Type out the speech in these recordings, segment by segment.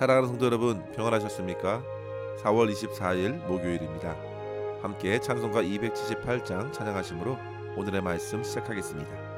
사랑하는 성도 여러분, 평안하셨습니까? 4월 24일 목요일입니다. 함께 찬송가 278장 찬양하심으로 오늘의 말씀 시작하겠습니다.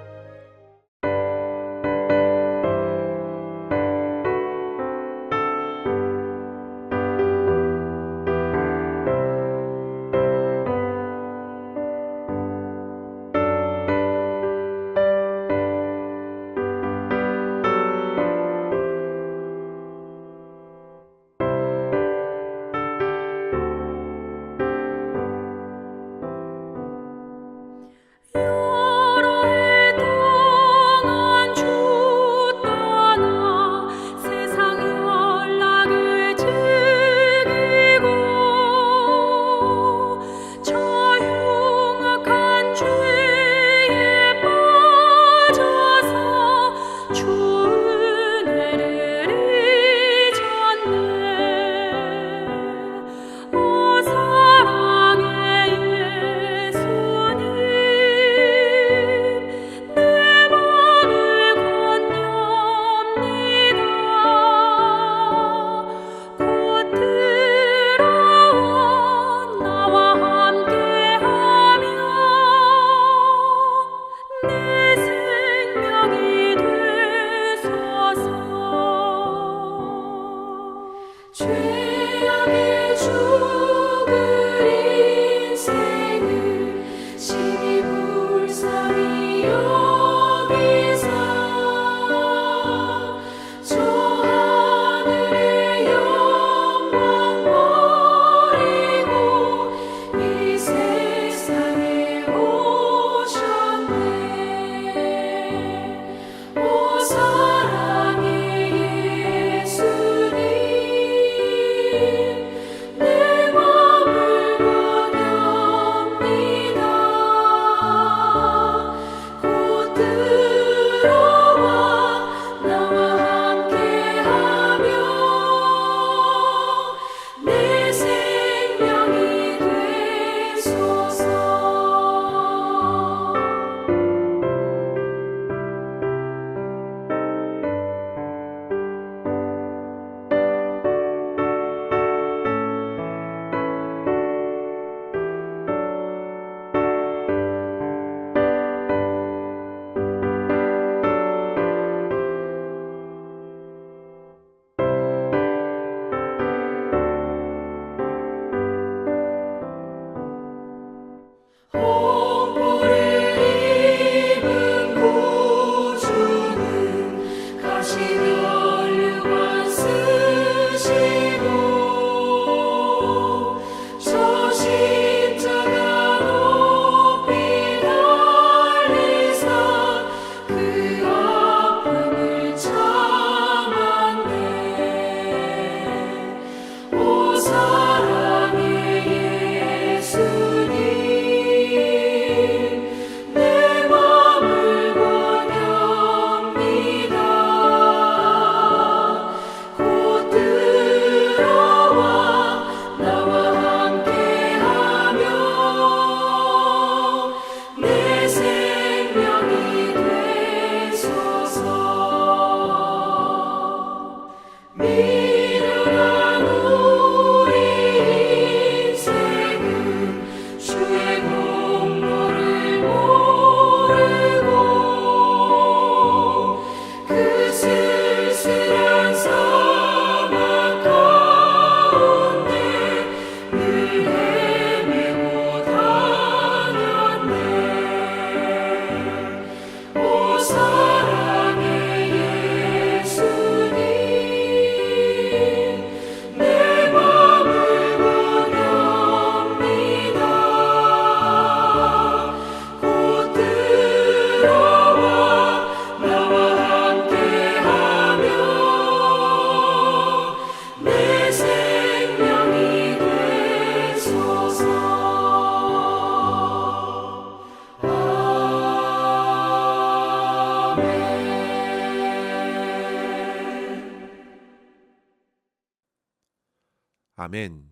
아멘.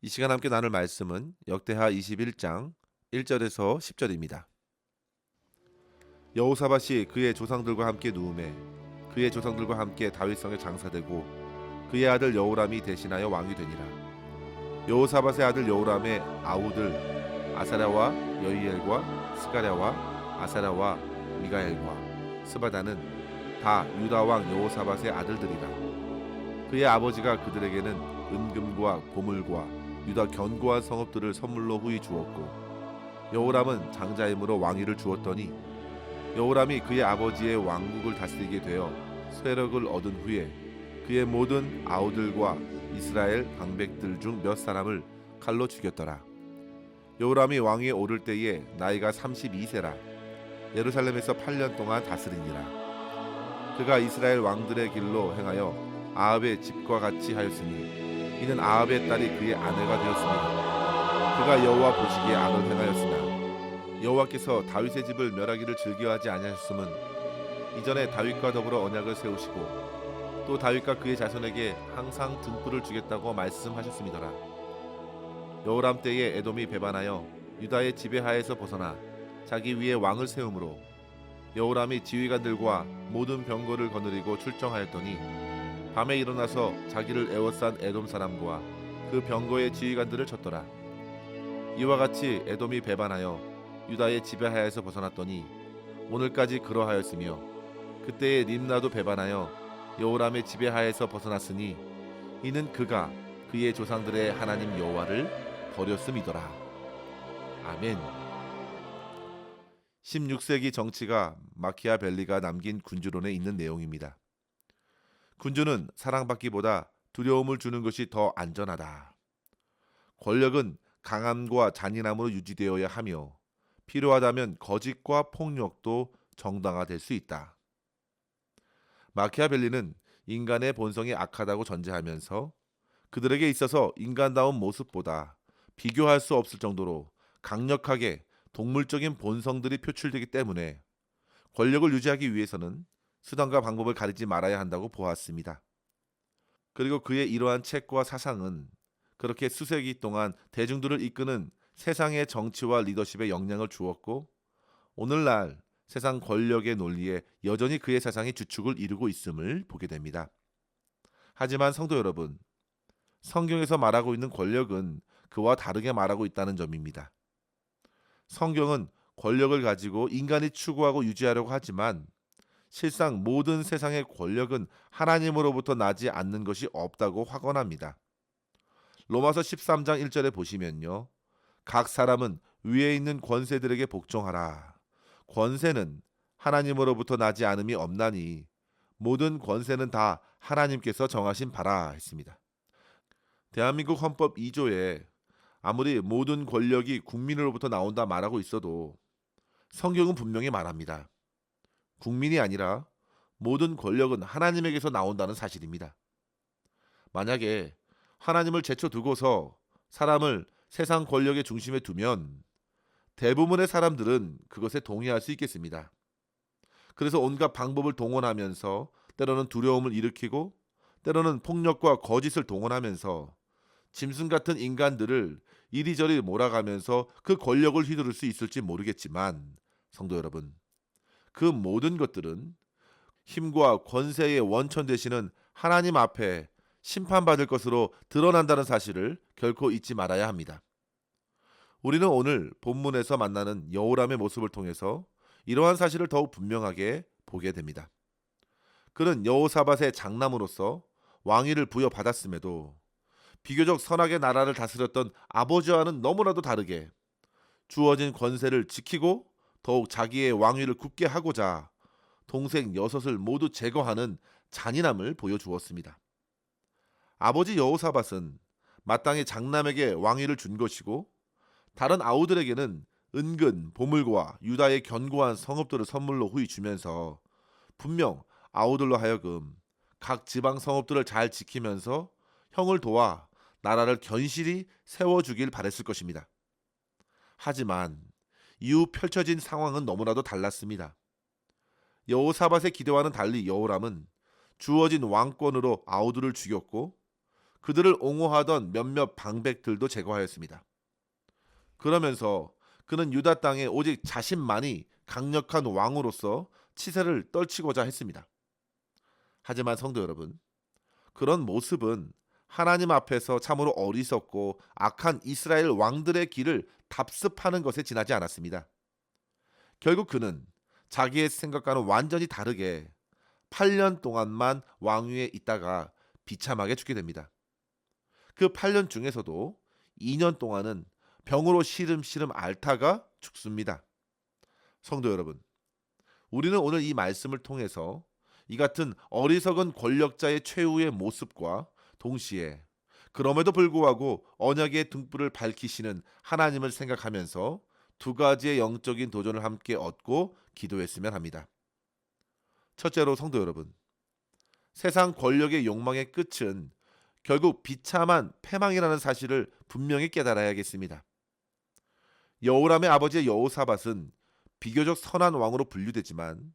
이 시간 함께 나눌 말씀은 역대하 21장 1절에서 10절입니다. 여호사밧이 그의 조상들과 함께 누움에 그의 조상들과 함께 다윗성에 장사되고 그의 아들 여호람이 대신하여 왕이 되니라. 여호사밧의 아들 여호람의 아우들 아사랴와 여이엘과 스가랴와 아사랴와 미가엘과 스바다는 다 유다 왕 여호사밧의 아들들이라. 그의 아버지가 그들에게는 은금과 보물과 유다 견고한 성읍들을 선물로 후히 주었고 여호람은 장자임으로 왕위를 주었더니 여호람이 그의 아버지의 왕국을 다스리게 되어 세력을 얻은 후에 그의 모든 아우들과 이스라엘 방백들 중 몇 사람을 칼로 죽였더라. 여호람이 왕위에 오를 때에 나이가 32세라 예루살렘에서 8년 동안 다스리니라. 그가 이스라엘 왕들의 길로 행하여 아합의 집과 같이 하였으니 이는 아합의 딸이 그의 아내가 되었습니다. 그가 여호와 보시기에 악을 행하였으나 여호와께서 다윗의 집을 멸하기를 즐겨하지 아니하셨음은 이전에 다윗과 더불어 언약을 세우시고 또 다윗과 그의 자손에게 항상 등불을 주겠다고 말씀하셨음이더라. 여호람 때에 에돔이 배반하여 유다의 지배하에서 벗어나 자기 위에 왕을 세우므로 여호람이 지휘관들과 모든 병거를 거느리고 출정하였더니 밤에 일어나서 자기를 애워싼 에돔 사람과 그 병거의 지휘관들을 쳤더라. 이와 같이 에돔이 배반하여 유다의 지배하에서 벗어났더니 오늘까지 그러하였으며 그때에 림나도 배반하여 여호람의 지배하에서 벗어났으니 이는 그가 그의 조상들의 하나님 여호와를 버렸음이더라. 아멘. 16세기 정치가 마키아벨리가 남긴 군주론에 있는 내용입니다. 군주는 사랑받기보다 두려움을 주는 것이 더 안전하다. 권력은 강함과 잔인함으로 유지되어야 하며 필요하다면 거짓과 폭력도 정당화될 수 있다. 마키아벨리는 인간의 본성이 악하다고 전제하면서 그들에게 있어서 인간다운 모습보다 비교할 수 없을 정도로 강력하게 동물적인 본성들이 표출되기 때문에 권력을 유지하기 위해서는 수단과 방법을 가리지 말아야 한다고 보았습니다. 그리고 그의 이러한 책과 사상은 그렇게 수세기 동안 대중들을 이끄는 세상의 정치와 리더십에 영향을 주었고 오늘날 세상 권력의 논리에 여전히 그의 사상이 주축을 이루고 있음을 보게 됩니다. 하지만 성도 여러분, 성경에서 말하고 있는 권력은 그와 다르게 말하고 있다는 점입니다. 성경은 권력을 가지고 인간이 추구하고 유지하려고 하지만 실상 모든 세상의 권력은 하나님으로부터 나지 않는 것이 없다고 확언합니다. 로마서 13장 1절에 보시면요. 각 사람은 위에 있는 권세들에게 복종하라. 권세는 하나님으로부터 나지 않음이 없나니 모든 권세는 다 하나님께서 정하신 바라 했습니다. 대한민국 헌법 2조에 아무리 모든 권력이 국민으로부터 나온다 말하고 있어도 성경은 분명히 말합니다. 국민이 아니라 모든 권력은 하나님에게서 나온다는 사실입니다. 만약에 하나님을 제쳐두고서 사람을 세상 권력의 중심에 두면 대부분의 사람들은 그것에 동의할 수 있겠습니다. 그래서 온갖 방법을 동원하면서 때로는 두려움을 일으키고 때로는 폭력과 거짓을 동원하면서 짐승 같은 인간들을 이리저리 몰아가면서 그 권력을 휘두를 수 있을지 모르겠지만 성도 여러분 그 모든 것들은 힘과 권세의 원천 되시는 하나님 앞에 심판받을 것으로 드러난다는 사실을 결코 잊지 말아야 합니다. 우리는 오늘 본문에서 만나는 여호람의 모습을 통해서 이러한 사실을 더욱 분명하게 보게 됩니다. 그는 여호사밧의 장남으로서 왕위를 부여받았음에도 비교적 선하게 나라를 다스렸던 아버지와는 너무나도 다르게 주어진 권세를 지키고 더욱 자기의 왕위를 굳게 하고자 동생 여섯을 모두 제거하는 잔인함을 보여주었습니다. 아버지 여호사밧은 마땅히 장남에게 왕위를 준 것이고 다른 아우들에게는 은근 보물과 유다의 견고한 성읍들을 선물로 후히 주면서 분명 아우들로 하여금 각 지방 성읍들을 잘 지키면서 형을 도와 나라를 견실히 세워주길 바랬을 것입니다. 하지만 이후 펼쳐진 상황은 너무나도 달랐습니다. 여호사밧의 기대와는 달리 여호람은 주어진 왕권으로 아우들을 죽였고 그들을 옹호하던 몇몇 방백들도 제거하였습니다. 그러면서 그는 유다 땅에 오직 자신만이 강력한 왕으로서 치세를 떨치고자 했습니다. 하지만 성도 여러분, 그런 모습은 하나님 앞에서 참으로 어리석고 악한 이스라엘 왕들의 길을 답습하는 것에 지나지 않았습니다. 결국 그는 자기의 생각과는 완전히 다르게 8년 동안만 왕위에 있다가 비참하게 죽게 됩니다. 그 8년 중에서도 2년 동안은 병으로 시름시름 앓다가 죽습니다. 성도 여러분, 우리는 오늘 이 말씀을 통해서 이 같은 어리석은 권력자의 최후의 모습과 동시에 그럼에도 불구하고 언약의 등불을 밝히시는 하나님을 생각하면서 두 가지의 영적인 도전을 함께 얻고 기도했으면 합니다. 첫째로 성도 여러분, 세상 권력의 욕망의 끝은 결국 비참한 패망이라는 사실을 분명히 깨달아야겠습니다. 여호람의 아버지 여호사밧은 비교적 선한 왕으로 분류되지만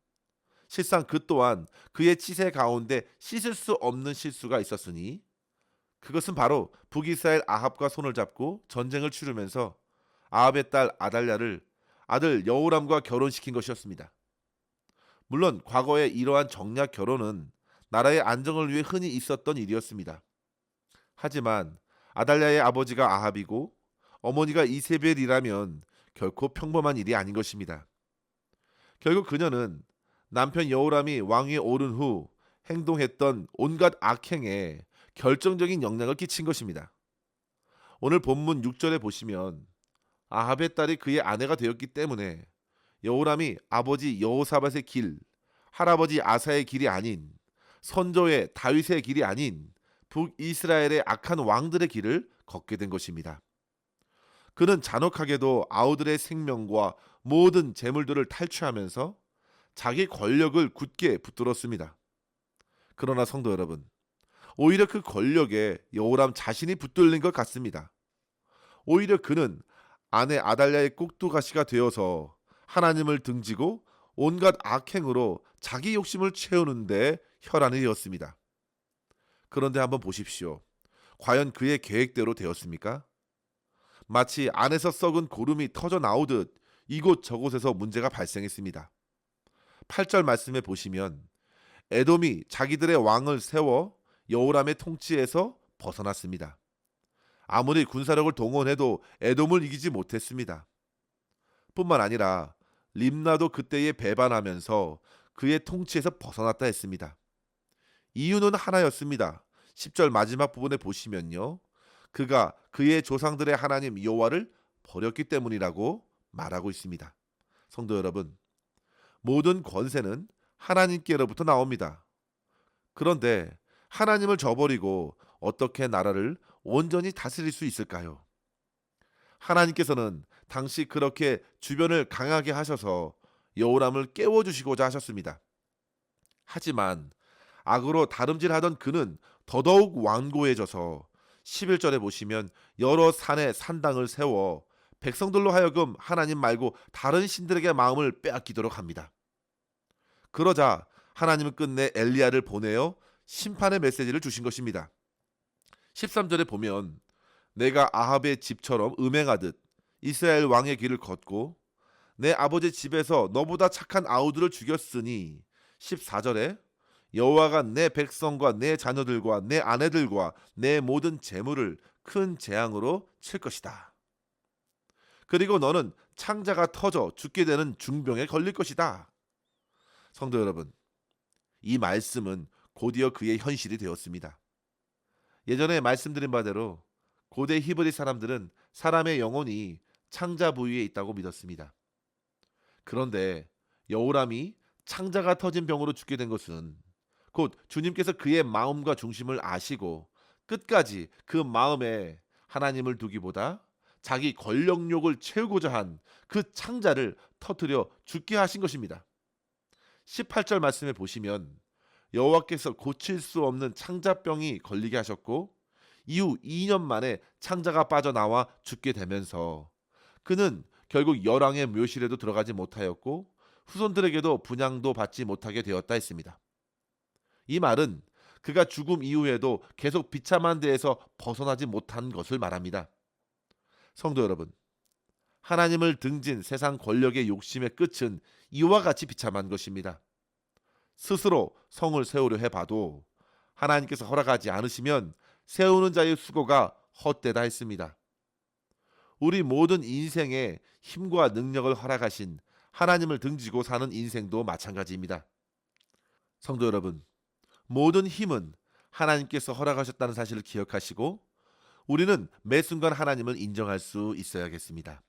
실상 그 또한 그의 치세 가운데 씻을 수 없는 실수가 있었으니 그것은 바로 북이스라엘 아합과 손을 잡고 전쟁을 치르면서 아합의 딸 아달랴를 아들 여호람과 결혼시킨 것이었습니다. 물론 과거에 이러한 정략 결혼은 나라의 안정을 위해 흔히 있었던 일이었습니다. 하지만 아달랴의 아버지가 아합이고 어머니가 이세벨이라면 결코 평범한 일이 아닌 것입니다. 결국 그녀는 남편 여호람이 왕위에 오른 후 행동했던 온갖 악행에 결정적인 영향을 끼친 것입니다. 오늘 본문 6절에 보시면 아합의 딸이 그의 아내가 되었기 때문에 여호람이 아버지 여호사밧의 길, 할아버지 아사의 길이 아닌 선조의 다윗의 길이 아닌 북이스라엘의 악한 왕들의 길을 걷게 된 것입니다. 그는 잔혹하게도 아우들의 생명과 모든 재물들을 탈취하면서 자기 권력을 굳게 붙들었습니다. 그러나 성도 여러분, 오히려 그 권력에 여호람 자신이 붙들린 것 같습니다. 오히려 그는 아내 아달랴의 꼭두가시가 되어서 하나님을 등지고 온갖 악행으로 자기 욕심을 채우는데 혈안이 되었습니다. 그런데 한번 보십시오. 과연 그의 계획대로 되었습니까? 마치 안에서 썩은 고름이 터져 나오듯 이곳 저곳에서 문제가 발생했습니다. 8절 말씀에 보시면 에돔이 자기들의 왕을 세워 여호람의 통치에서 벗어났습니다. 아무리 군사력을 동원해도 에돔을 이기지 못했습니다. 뿐만 아니라 림나도 그때에 배반하면서 그의 통치에서 벗어났다 했습니다. 이유는 하나였습니다. 10절 마지막 부분에 보시면요. 그가 그의 조상들의 하나님 여호와를 버렸기 때문이라고 말하고 있습니다. 성도 여러분, 모든 권세는 하나님께로부터 나옵니다. 그런데 하나님을 저버리고 어떻게 나라를 온전히 다스릴 수 있을까요? 하나님께서는 당시 그렇게 주변을 강하게 하셔서 여호람을 깨워 주시고자 하셨습니다. 하지만 악으로 다름질하던 그는 더더욱 완고해져서 11절에 보시면 여러 산에 산당을 세워 백성들로 하여금 하나님 말고 다른 신들에게 마음을 빼앗기도록 합니다. 그러자 하나님은 끝내 엘리야를 보내어 심판의 메시지를 주신 것입니다. 13절에 보면 내가 아합의 집처럼 음행하듯 이스라엘 왕의 길을 걷고 내 아버지 집에서 너보다 착한 아우들을 죽였으니 14절에 여호와가 내 백성과 내 자녀들과 내 아내들과 내 모든 재물을 큰 재앙으로 칠 것이다. 그리고 너는 창자가 터져 죽게 되는 중병에 걸릴 것이다. 성도 여러분, 이 말씀은 곧이어 그의 현실이 되었습니다. 예전에 말씀드린 바대로 고대 히브리 사람들은 사람의 영혼이 창자 부위에 있다고 믿었습니다. 그런데 여호람이 창자가 터진 병으로 죽게 된 것은 곧 주님께서 그의 마음과 중심을 아시고 끝까지 그 마음에 하나님을 두기보다 자기 권력욕을 채우고자 한 그 창자를 터뜨려 죽게 하신 것입니다. 18절 말씀에 보시면 여호와께서 고칠 수 없는 창자병이 걸리게 하셨고 이후 2년 만에 창자가 빠져나와 죽게 되면서 그는 결국 열왕의 묘실에도 들어가지 못하였고 후손들에게도 분양도 받지 못하게 되었다 했습니다. 이 말은 그가 죽음 이후에도 계속 비참한 데에서 벗어나지 못한 것을 말합니다. 성도 여러분, 하나님을 등진 세상 권력의 욕심의 끝은 이와 같이 비참한 것입니다. 스스로 성을 세우려 해봐도 하나님께서 허락하지 않으시면 세우는 자의 수고가 헛되다 했습니다. 우리 모든 인생에 힘과 능력을 허락하신 하나님을 등지고 사는 인생도 마찬가지입니다. 성도 여러분, 모든 힘은 하나님께서 허락하셨다는 사실을 기억하시고 우리는 매 순간 하나님을 인정할 수 있어야겠습니다.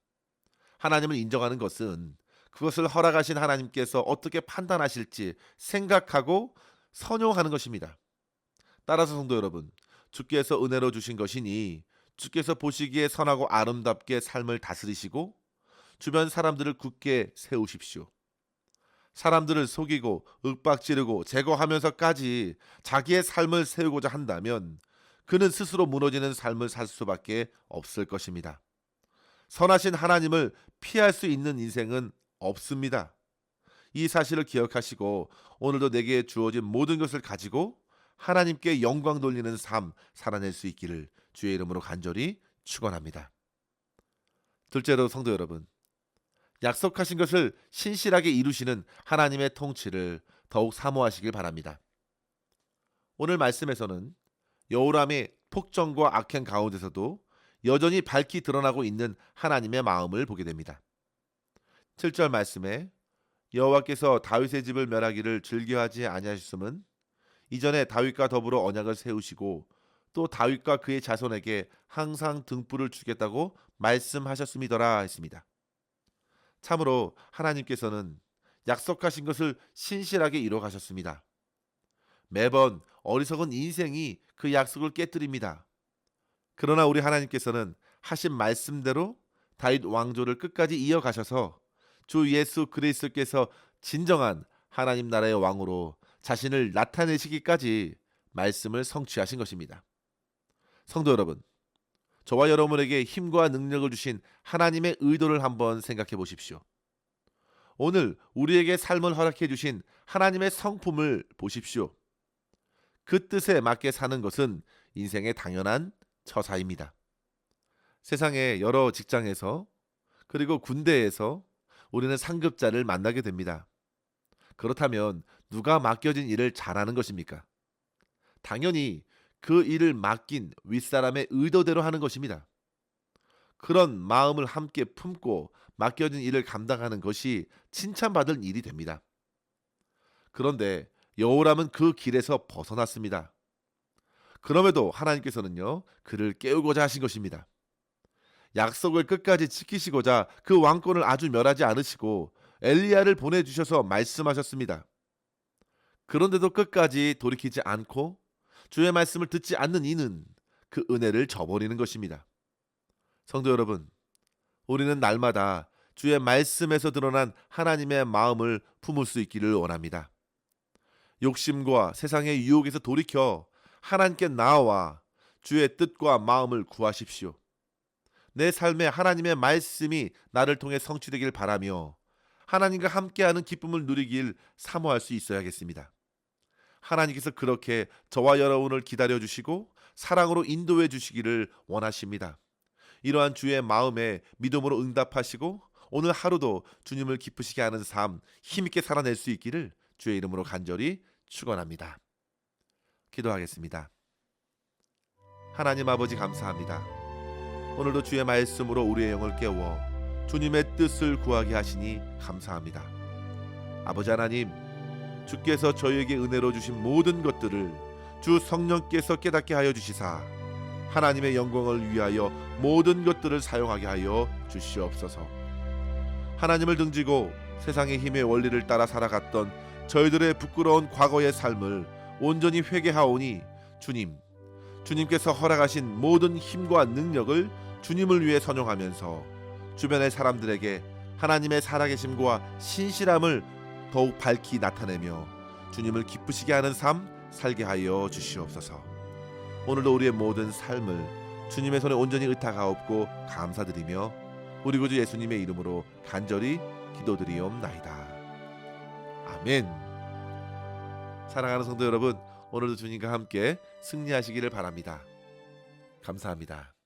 하나님을 인정하는 것은 그것을 허락하신 하나님께서 어떻게 판단하실지 생각하고 선용하는 것입니다. 따라서 성도 여러분, 주께서 은혜로 주신 것이니 주께서 보시기에 선하고 아름답게 삶을 다스리시고 주변 사람들을 굳게 세우십시오. 사람들을 속이고 윽박지르고 제거하면서까지 자기의 삶을 세우고자 한다면 그는 스스로 무너지는 삶을 살 수밖에 없을 것입니다. 선하신 하나님을 피할 수 있는 인생은 없습니다. 이 사실을 기억하시고 오늘도 내게 주어진 모든 것을 가지고 하나님께 영광 돌리는 삶 살아낼 수 있기를 주의 이름으로 간절히 축원합니다. 둘째로 성도 여러분, 약속하신 것을 신실하게 이루시는 하나님의 통치를 더욱 사모하시길 바랍니다. 오늘 말씀에서는 여호람의 폭정과 악행 가운데서도 여전히 밝히 드러나고 있는 하나님의 마음을 보게 됩니다. 7절 말씀에 여호와께서 다윗의 집을 멸하기를 즐겨하지 아니하셨음은 이전에 다윗과 더불어 언약을 세우시고 또 다윗과 그의 자손에게 항상 등불을 주겠다고 말씀하셨음이더라 했습니다. 참으로 하나님께서는 약속하신 것을 신실하게 이루어 가셨습니다. 매번 어리석은 인생이 그 약속을 깨뜨립니다. 그러나 우리 하나님께서는 하신 말씀대로 다윗 왕조를 끝까지 이어가셔서 주 예수 그리스도께서 진정한 하나님 나라의 왕으로 자신을 나타내시기까지 말씀을 성취하신 것입니다. 성도 여러분, 저와 여러분에게 힘과 능력을 주신 하나님의 의도를 한번 생각해 보십시오. 오늘 우리에게 삶을 허락해 주신 하나님의 성품을 보십시오. 그 뜻에 맞게 사는 것은 인생의 당연한 처사입니다. 세상의 여러 직장에서 그리고 군대에서 우리는 상급자를 만나게 됩니다. 그렇다면 누가 맡겨진 일을 잘하는 것입니까? 당연히 그 일을 맡긴 윗사람의 의도대로 하는 것입니다. 그런 마음을 함께 품고 맡겨진 일을 감당하는 것이 칭찬받을 일이 됩니다. 그런데 여호람은 그 길에서 벗어났습니다. 그럼에도 하나님께서는요, 그를 깨우고자 하신 것입니다. 약속을 끝까지 지키시고자 그 왕권을 아주 멸하지 않으시고 엘리야를 보내주셔서 말씀하셨습니다. 그런데도 끝까지 돌이키지 않고 주의 말씀을 듣지 않는 이는 그 은혜를 저버리는 것입니다. 성도 여러분, 우리는 날마다 주의 말씀에서 드러난 하나님의 마음을 품을 수 있기를 원합니다. 욕심과 세상의 유혹에서 돌이켜 하나님께 나와 주의 뜻과 마음을 구하십시오. 내 삶에 하나님의 말씀이 나를 통해 성취되길 바라며 하나님과 함께하는 기쁨을 누리길 사모할 수 있어야겠습니다. 하나님께서 그렇게 저와 여러분을 기다려 주시고 사랑으로 인도해 주시기를 원하십니다. 이러한 주의 마음에 믿음으로 응답하시고 오늘 하루도 주님을 기쁘시게 하는 삶 힘있게 살아낼 수 있기를 주의 이름으로 간절히 축원합니다. 기도하겠습니다. 하나님 아버지 감사합니다. 오늘도 주의 말씀으로 우리의 영을 깨워 주님의 뜻을 구하게 하시니 감사합니다. 아버지 하나님, 주께서 저희에게 은혜로 주신 모든 것들을 주 성령께서 깨닫게 하여 주시사 하나님의 영광을 위하여 모든 것들을 사용하게 하여 주시옵소서. 하나님을 등지고 세상의 힘의 원리를 따라 살아갔던 저희들의 부끄러운 과거의 삶을 온전히 회개하오니 주님, 주님께서 허락하신 모든 힘과 능력을 주님을 위해 선용하면서 주변의 사람들에게 하나님의 살아계심과 신실함을 더욱 밝히 나타내며 주님을 기쁘시게 하는 삶 살게 하여 주시옵소서. 오늘도 우리의 모든 삶을 주님의 손에 온전히 의탁하옵고 감사드리며 우리 구주 예수님의 이름으로 간절히 기도드리옵나이다. 아멘. 사랑하는 성도 여러분, 오늘도 주님과 함께 승리하시기를 바랍니다. 감사합니다.